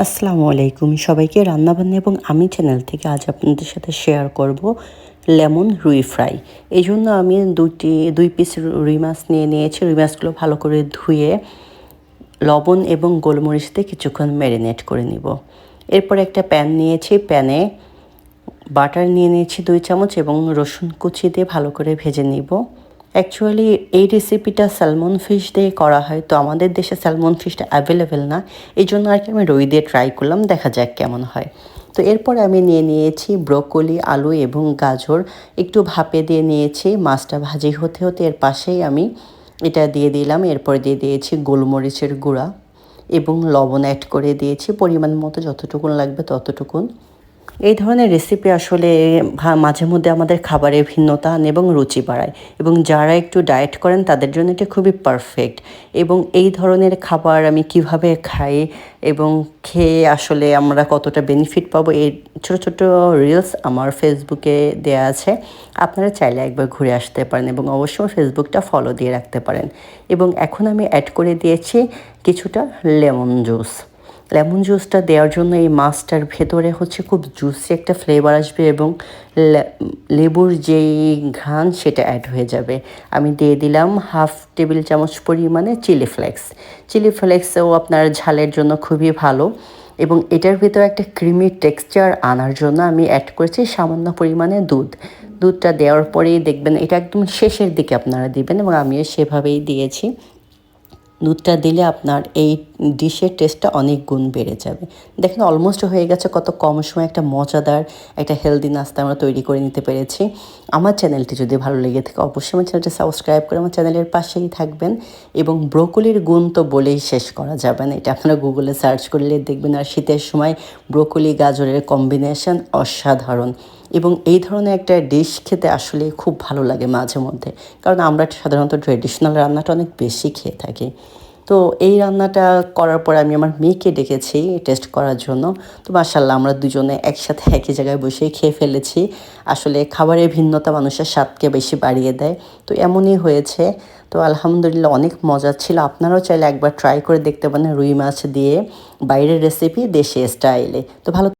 আসসালামু আলাইকুম। সবাইকে রান্নাবান্না এবং আমি চ্যানেল থেকে আজ আপনাদের সাথে শেয়ার করব লেমন রুই ফ্রাই এই জন্য আমি দুইটি, দুই পিস রুই মাছ নিয়ে নিয়েছি। রুই মাছগুলো ভালো করে ধুয়ে লবণ এবং গোলমরিচ দিয়ে কিছুক্ষণ ম্যারিনেট করে নিব। এরপর একটা প্যান নিয়েছি। প্যানে বাটার নিয়ে নিয়েছি দুই চামচ এবং রসুন কুচি দিয়ে ভালো করে ভেজে নিব। অ্যাকচুয়ালি এই রেসিপিটা স্যালমন ফিশ দিয়ে করা হয়, তো আমাদের দেশে স্যালমন ফিশটা অ্যাভেলেবেল না। এই জন্য আর কি আমি রুই দিয়ে ট্রাই করলাম, দেখা যাক কেমন হয়। তো এরপর আমি নিয়ে নিয়েছি ব্রোকলি, আলু এবং গাজর। একটু ভাপে দিয়ে নিয়েছি, মাছটা ভাজি হতে হতে এর পাশেই আমি এটা দিয়ে দিলাম। এরপর দিয়ে দিয়েছি গোলমরিচের গুঁড়া এবং লবণ অ্যাড করে দিয়েছি। পরিমাণ মতো যতটুকুন লাগবে ততটুকুন। এই ধরনের রেসিপি আসলে মাঝে মধ্যে আমাদের খাবারের ভিন্নতা আনে এবং রুচি বাড়ায় এবং যারা একটু ডায়েট করেন তাদের জন্য এটা খুবই পারফেক্ট এবং এই ধরনের খাবার আমি কীভাবে খাই এবং খেয়ে আসলে আমরা কতটা বেনিফিট পাবো এই ছোটো ছোটো রিলস আমার ফেসবুকে দেয়া আছে। আপনারা চাইলে একবার ঘুরে আসতে পারেন এবং অবশ্যই ফেসবুকটা ফলো দিয়ে রাখতে পারেন এবং এখন আমি অ্যাড করে দিয়েছি কিছুটা লেমন জুস লেমন জুসটা দেওয়ার জন্য এই মাছটার ভেতরে হচ্ছে খুব জুসি একটা ফ্লেভার আসবে এবং লেবুর যেই ঘ্রাণ সেটা অ্যাড হয়ে যাবে। আমি দিয়ে দিলাম হাফ টেবিল চামচ পরিমাণে চিলি ফ্লেক্স চিলি ফ্লেক্সও আপনার ঝালের জন্য খুবই ভালো এবং এটার ভিতরে একটা ক্রিমি টেক্সচার আনার জন্য আমি অ্যাড করেছি সামান্য পরিমাণে দুধ। দুধটা দেওয়ার পরেই দেখবেন এটা একদম শেষের দিকে আপনারা দিবেন এবং আমিও সেভাবেই দিয়েছি। দুধটা দিলে আপনার এই ডিশের টেস্টটা অনেক গুণ বেড়ে যাবে। দেখেন অলমোস্ট হয়ে গেছে কত কম সময় একটা মজাদার, একটা হেলদি নাস্তা আমরা তৈরি করে নিতে পেরেছি। আমার চ্যানেলটি যদি ভালো লেগে থাকে, অবশ্যই আমার চ্যানেলটি সাবস্ক্রাইব করে আমার চ্যানেলের পাশেই থাকবেন এবং ব্রোকলির গুণ তো বলেই শেষ করা যাবে না। এটা আপনারা গুগলে সার্চ করলে দেখবেন আর শীতের সময় ব্রোকলি, গাজরের কম্বিনেশন অসাধারণ। এবং এই ধরনের একটা ডিশ খেতে আসলে খুব ভালো লাগে মাঝে মধ্যে। কারণ আমরা সাধারণত ট্রেডিশনাল রান্নাটা অনেক বেশি খেয়ে থাকি। তো এই রান্নাটা করার পর আমি আমার মেয়েকে ডেকেছি টেস্ট করার জন্য। তো মাসাল্লাহ আমরা দুজনে একসাথে একই জায়গায় বসে খেয়ে ফেলেছি। আসলে খাবারের ভিন্নতা মানুষের স্বাদকে বেশি বাড়িয়ে দেয়। তো এমনই হয়েছে। তো আলহামদুলিল্লাহ অনেক মজা ছিল। আপনারাও চাইলে একবার ট্রাই করে দেখতে পারেন রুই মাছ দিয়ে। বাইরের রেসিপি দেশে স্টাইলে তো ভালো